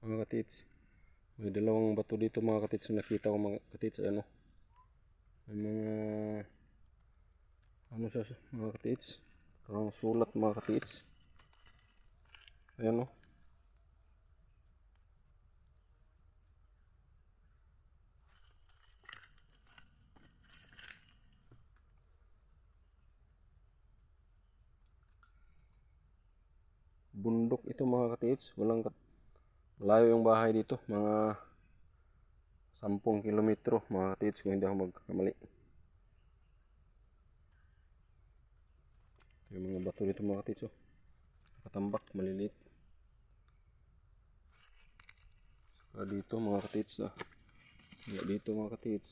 mga katits. May dalawang bato dito mga katits na nakita ko mga katits. Ano? May mga ano siya mga katits. Parang sulat mga katits. Ayan o. Bundok ito mga katits. Walang kat Malayo yung bahay dito. Mga 10 kilometro mga katits kung hindi ako magkamali. Ito yung mga bato dito mga katits. Oh. Katambak, maliliit. Saka dito mga katits. Ah. Dito mga katits.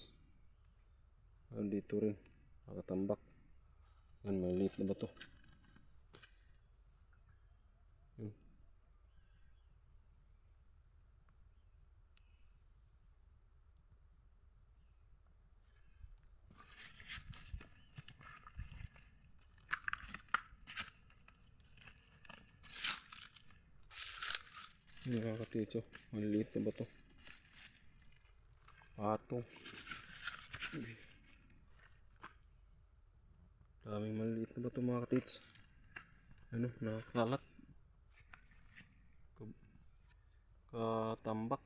Ah, dito rin. Nakatambak. Yan, maliliit na bato. Yung mga katitso, maliliit na ba to? Patong. Daming maliliit na ba to mga katits? Ano, nakakalat. Ka- Katambak.